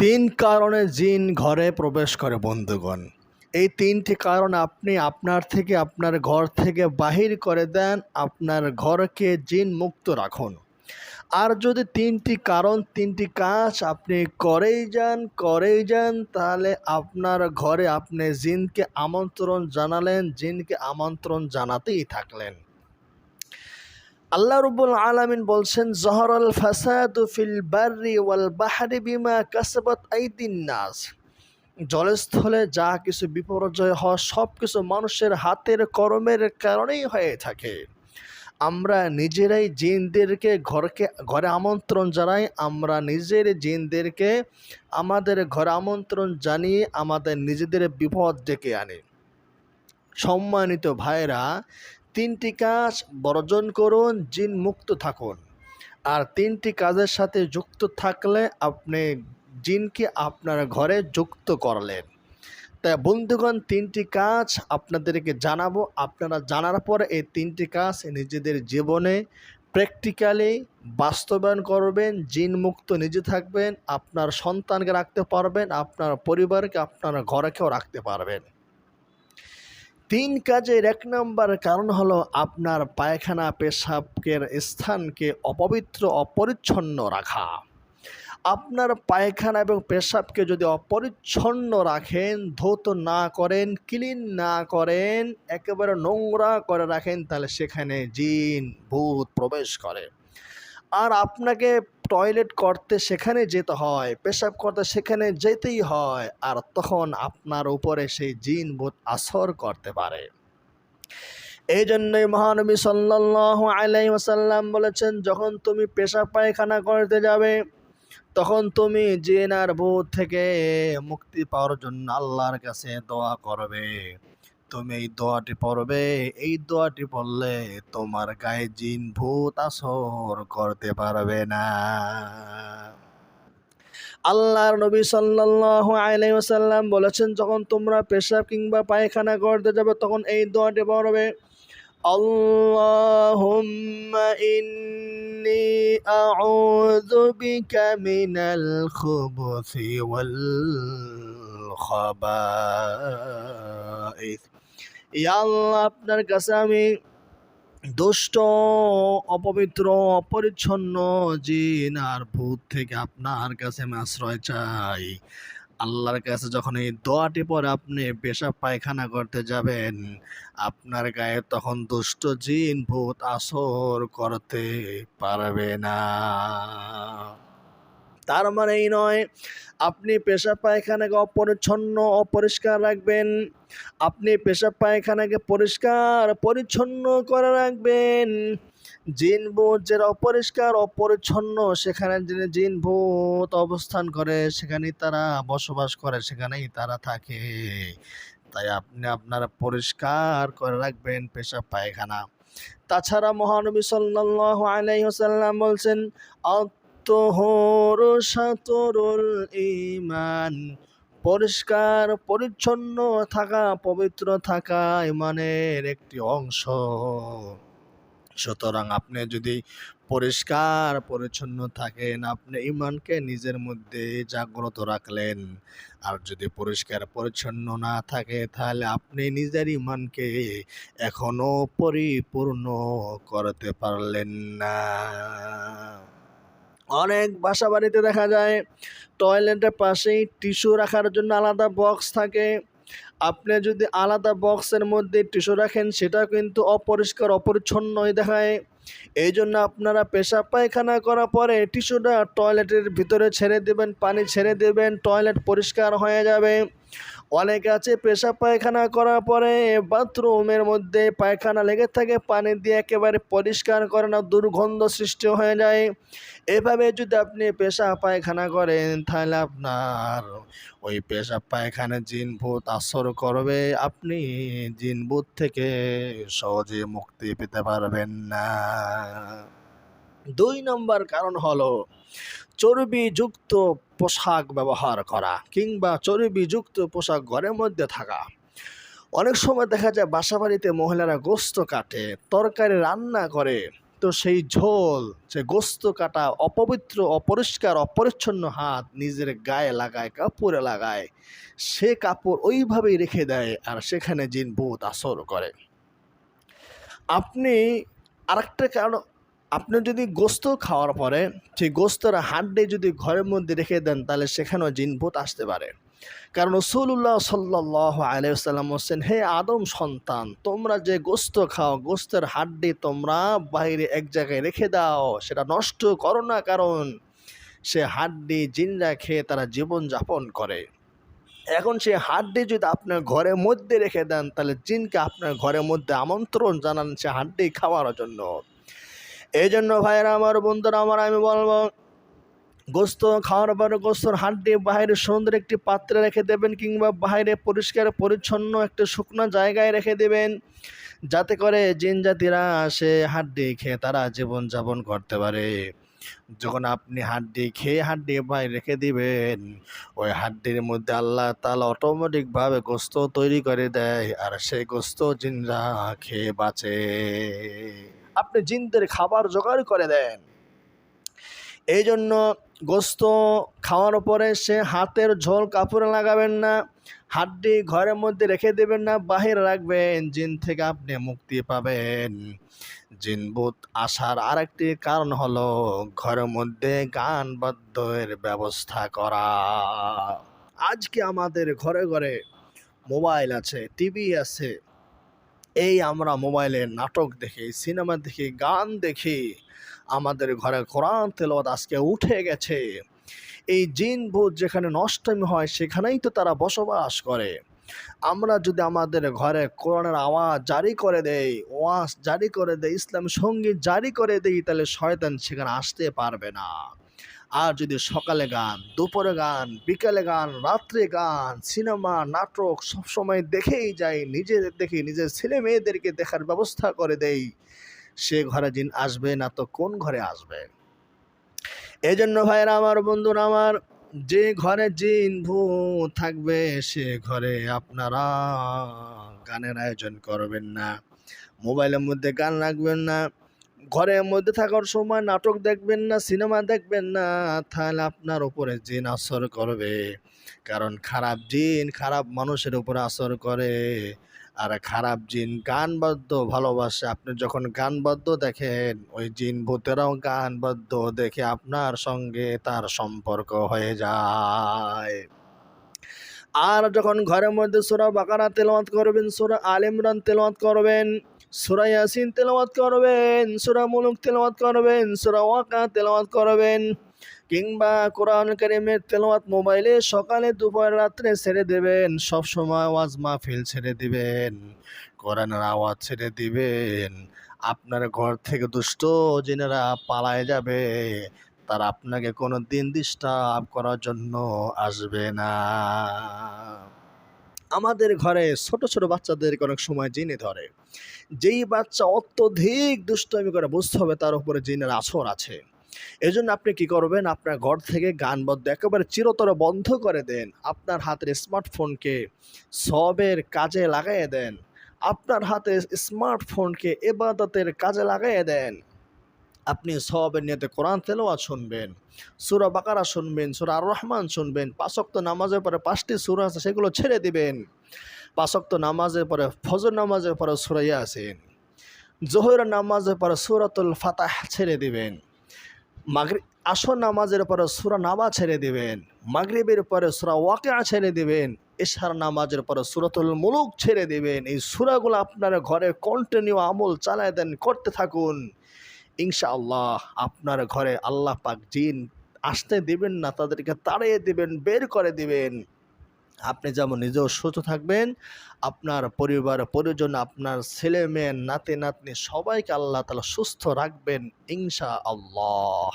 তিন কারণে জিন ঘরে প্রবেশ করে, বন্ধুগণ। এই তিনটি কারণ আপনি আপনার থেকে আপনার ঘর থেকে বাহির করে দেন, আপনার ঘরকে জিন মুক্ত রাখুন। আর যদি তিনটি কারণ, তিনটি কাজ আপনি করেই যান করেই যান, তাহলে আপনার ঘরে আপনি জিনকে আমন্ত্রণ জানালেন, জিনকে আমন্ত্রণ জানাতেই থাকলেন। আল্লাহ রব্বুল আলামিন বলছেন, জহরল ফাসাদু ফিল বাররি ওয়াল বাহরি বিমা কাসবত আইদিন নাস। জলস্থলে যা কিছু বিপর্যয় হয় সব কিছু মানুষের হাতের কর্মের কারণেই হয়ে থাকে। আমরা নিজেরাই জিনদেরকে ঘরকে, ঘরে আমন্ত্রণ জানাই, আমরা নিজের জিনদেরকে আমাদের ঘরে আমন্ত্রণ জানিয়ে আমাদের নিজেদের বিপদ ডেকে আনি। সম্মানিত ভাইরা তিনটি কাজ বর্জন করুন, জিন মুক্ত থাকুন। আর তিনটি কাজের সাথে যুক্ত থাকলে আপনি জিনকে আপনার ঘরে যুক্ত করলেন। তাই বন্ধুগণ, তিনটি কাজ আপনাদেরকে জানাব। আপনারা জানার পরে এই তিনটি কাজ নিজেদের জীবনে প্র্যাকটিক্যালি বাস্তবায়ন করবেন, জিন মুক্ত নিজে থাকবেন, আপনার সন্তানকে রাখতে পারবেন, আপনার পরিবারকে, আপনার ঘরেকেও রাখতে পারবেন। তিন কাজের এক নম্বর কারণ হলো আপনার পায়খানা পেশাবের স্থানকে অপবিত্র, অপরিচ্ছন্ন রাখা। আপনার পায়খানা এবং পেশাবকে যদি অপরিচ্ছন্ন রাখেন, ধৌত না করেন, ক্লিন না করেন, একেবারে নোংরা করে রাখেন, তাহলে সেখানে জিন, ভূত প্রবেশ করে। আর আপনাকে টয়লেট করতে সেখানে যেতে হয়, পেশাব করতে সেখানে যেতেই হয়, আর তখন আপনার উপরে সেই জিন ভূত আসর করতে পারে। এই জন্যই মহানবী সাল্লাহ আলাই ওসাল্লাম বলেছেন, যখন তুমি পেশাব পায়খানা করতে যাবে, তখন তুমি জিন আর থেকে মুক্তি পাওয়ার জন্য আল্লাহর কাছে দোয়া করবে। তুমি এই দোয়াটি পড়বে, এই দোয়াটি পড়লে তোমার গায়ে জিন ভূত আসর করতে পারবে না। আল্লাহর নবী সাল্লাল্লাহু আলাইহি ওয়াসাল্লাম বলেছেন, যখন তোমরা পেশাব কিংবা পায়খানা করতে যাবে, তখন এই দোয়াটি পড়বে, আল্লাহুম্মা ইন্নী আউযু বিকা মিনাল ইয়া আল্লাহ আপনার কাছে আমি দুষ্ট, অপবিত্র, অপরিচ্ছন্ন জিন আর ভূত থেকে আপনার কাছে আমি আশ্রয় চাই। আল্লাহর কাছে যখন এই দোয়াটি পরে আপনি পেশাব পায়খানা করতে যাবেন, আপনার গায়ে তখন দুষ্ট জিন, ভূত আসর করতে পারবে না। তার মানে এই নয়, আপনি পেশাব পায়খানাকে অপরিচ্ছন্ন, অপরিষ্কার রাখবেন। আপনি পেশাব পায়খানাকে পরিষ্কার, পরিচ্ছন্ন করে রাখবেন। জিন ভূত যেটা অপরিষ্কার, অপরিচ্ছন্ন, সেখানে জিন ভূত অবস্থান করে, সেখানেই তারা বসবাস করে, সেখানেই তারা থাকে। তাই আপনি আপনারা পরিষ্কার করে রাখবেন পেশাব পায়খানা। তাছাড়া মহানবী সাল্লাল্লাহু আলাইহি ওয়াসাল্লাম বলছেন আত্মহর সাতরুল ইমান, পরিষ্কার, পরিচ্ছন্ন থাকা, পবিত্র থাকা ইমানের একটি অংশ। সুতরাং আপনি যদি পরিষ্কার, পরিচ্ছন্ন থাকেন, আপনি ইমানকে নিজের মধ্যে জাগ্রত রাখলেন। আর যদি পরিষ্কার, পরিচ্ছন্ন না থাকে, তাহলে আপনি নিজের ইমানকে এখনও পরিপূর্ণ করতে পারলেন না। অনেক বাসা বাড়িতে দেখা যায় টয়লেটের পাশেই টিস্যু রাখার জন্য আলাদা বক্স থাকে। আপনি যদি আলাদা বক্সের মধ্যে টিস্যু রাখেন সেটা কিন্তু অপরিষ্কার, অপরিচ্ছন্নই দেখায়। এই জন্য আপনারা পেশা পায়খানা করার পরে টিস্যুটা টয়লেটের ভিতরে ছেড়ে দেবেন, পানি ছেড়ে দেবেন টয়লেট পরিষ্কার হয়ে যাবে। অনেকে আছে পেশাব পায়খানা করার পরে বাথরুমের মধ্যে পায়খানা লেগে থাকে, পানি দিয়ে একেবারে পরিষ্কার করে না, দুর্গন্ধ সৃষ্টি হয়ে যায়। এভাবে যদি আপনি পেশাব পায়খানা করেন, তাহলে আপনার ওই পেশাব পায়খানা জিন ভূত আসর করবে। আপনি জিন ভূত থেকে সহজে মুক্তি পেতে পারবেন না। দুই নম্বর কারণ হলো চর্বিযুক্ত পোশাক ব্যবহার করা কিংবা চর্বিযুক্ত পোশাক ঘরের মধ্যে থাকা। অনেক সময় দেখা যায় বাসা বাড়িতে মহিলারা গোস্ত কাটে, তরকারি রান্না করে, তো সেই ঝোল, সে গোস্ত কাটা অপবিত্র, অপরিষ্কার, অপরিচ্ছন্ন হাত নিজের গায়ে লাগায়, কাপড়ে লাগায়, সে কাপড় ওইভাবেই রেখে দেয় আর সেখানে জিন ভূত আসর করে। আপনি আরেকটা কারণ আপনি যদি গোস্ত খাওয়ার পরে সেই গোস্তর হাড্ডি যদি ঘরের মধ্যে রেখে দেন, তাহলে সেখানেও জিন ভূত আসতে পারে। কারণ রসুল্লাহ সাল্লাহ আলাইসাল্লাম হোসেন হে আদম সন্তান, তোমরা যে গোস্ত খাও, গোস্তের হাড্ডি তোমরা বাইরে এক জায়গায় রেখে দাও, সেটা নষ্ট করো না, কারণ সে হাড্ডি জিনরা খেয়ে তারা জীবন যাপন করে। এখন সেই হাড্ডি যদি আপনার ঘরের মধ্যে রেখে দেন, তাহলে জিনকে আপনার ঘরের মধ্যে আমন্ত্রণ জানান সে হাড্ডি খাওয়ার জন্য। এই জন্য ভাইরা আমার বন্ধুরা, আমার আমি বলব, গোস্ত খাওয়ার পরে গোস্তর হাড্ডি বাইরে সুন্দর একটি পাত্রে রেখে দেবেন কিংবা বাইরে পরিষ্কার, পরিচ্ছন্ন একটা শুকনো জায়গায় রেখে দেবেন। যাতে করে জিন জাতিরা সে হাড্ডি খেয়ে তারা জীবন যাপন করতে পারে। যখন আপনি হাড্ডি খেয়ে হাড্ডি বাইরে রেখে দিবেন, ওই হাড্ডির মধ্যে আল্লাহ তালা অটোমেটিকভাবে গোস্ত তৈরি করে দেয়, আর সেই গোস্ত জিনরা খেয়ে বাঁচে। আপনি জিনদের খাবার জোগাড় করে দেন। এই জন্য গোস্ত খাওয়ার পরে সে হাতের ঝোল কাপড়ে লাগাবেন না, হাড্ডি ঘরের মধ্যে রেখে দেবেন না, বাহিরে রাখবেন, জিন থেকে আপনি মুক্তি পাবেন। জিনবুত আসার আরেকটি কারণ হলো ঘরের মধ্যে গান বাদ্যের ব্যবস্থা করা। আজকে আমাদের ঘরে ঘরে মোবাইল আছে, টিভি আছে এই আমরা মোবাইলে নাটক দেখি, সিনেমা দেখি, গান দেখি। আমাদের ঘরে কোরআন তেলত আজকে উঠে গেছে। এই জিন ভূত যেখানে নষ্টমী হয়, সেখানেই তো তারা বসবাস করে। আমরা যদি আমাদের ঘরে কোরআনের আওয়াজ জারি করে দেই, ওয়াজ জারি করে দেই, ইসলাম সংগীত জারি করে দেই, তাহলে শয়তান সেখানে আসতে পারবে না। আর যদি সকালে গান, দুপুরে গান, বিকালে গান, রাত্রে গান, সিনেমা, নাটক সবসময় দেখেই যাই নিজেদের দেখি, নিজের ছেলে মেয়েদেরকে দেখার ব্যবস্থা করে দেই। সে ঘরে জিন আসবে না তো কোন ঘরে আসবে? এই জন্য ভাইয়েরা, আমার বন্ধুরা, আমার যে ঘরে জিন ভূত থাকবে, সে ঘরে আপনারা গানের আয়োজন করবেন না। মোবাইলের মধ্যে গান রাখবেন না। ঘরের মধ্যে থাকার সময় নাটক দেখবেন না, সিনেমা দেখবেন না, তাহলে আপনার উপরে জিন আসর করবে। কারণ খারাপ জিন খারাপ মানুষের উপরে আসর করে। আর খারাপ জিন গান বাদ্য ভালোবাসে। আপনি যখন গান বাদ্য দেখেন, ওই জিন ভূতেরাও গান বাদ্য দেখে আপনার সঙ্গে তার সম্পর্ক হয়ে যায়। আর যখন ঘরের মধ্যে সুরা বাকারা তেলাওয়াত করবেন, সুরা আল ইমরান তেলাওয়াত করবেন সুরা ইয়াসিন তেলাওয়াত করবেন, সুরা মুলুক তেলাওয়াত করবেন, সুরা ওয়াকা তেলাওয়াত করবেন, কিংবা কোরআন কারিমের তেলাওয়াত মোবাইলে সকালে, দুপুর, রাত্রে ছেড়ে দেবেন, সব সময় ওয়াজ মাহফিল ছেড়ে দিবেন, কোরআনের আওয়াজ ছেড়ে দিবেন। আপনার ঘর থেকে দুষ্ট জিনেরা পালায় যাবে, তারা আপনাকে কোনো দিন ডিস্টার্ব করার জন্য আসবে না। আমাদের ঘরে ছোট ছোট বাচ্চাদের অনেক সময় জিনে ধরে। যেই বাচ্চা অত্যধিক দুষ্টমি করে, বুঝতে হবে তার উপরে জিনের আসর আছে। এজন্য আপনি কি করবেন? আপনার ঘর থেকে গান বদ্ধ একেবারে চিরতর বন্ধ করে দেন। আপনার হাতের স্মার্টফোনকে সবের কাজে লাগাইয়ে দেন। আপনার হাতে স্মার্টফোনকে এবাদতের কাজে লাগাইয়ে দেন। আপনি সবের নিয়তে কোরআন তেলাওয়াত শুনবেন, সুরা বাকারা শুনবেন, সুরা আর রহমান শুনবেন পাঁচক্ত নামাজের পরে পাঁচটি সুরা আছে সেগুলো ছেড়ে দিবেন। পাঁচক্ত নামাজের পরে, ফজর নামাজের পরে সুরাইয়া আছেন জোহর নামাজের পরে সুরাতুল ফাতাহ ছেড়ে দিবেন, মাগরি আসর নামাজের পরে সুরা নামা ছেড়ে দিবেন, মাগরিবের পরে সুরা ওয়াকিয়া ছেড়ে দিবেন, এশার নামাজের পরে সুরাতুল মুলুক ছেড়ে দিবেন। এই সুরাগুলো আপনার ঘরে কন্টিনিউ আমল চালায় দেন, করতে থাকুন। ইনশাআল্লাহ আপনার ঘরে আল্লাহ পাক জিন আসতে দিবেন না, তাদেরকে তাড়িয়ে দিবেন, বের করে দিবেন। আপনি যেমন নিজেও সুস্থ থাকবেন, আপনার পরিবার, পরিজন, আপনার ছেলে মেয়ে নাতি নাতনি সবাইকে আল্লাহ তালা সুস্থ রাখবেন ইনশা আল্লাহ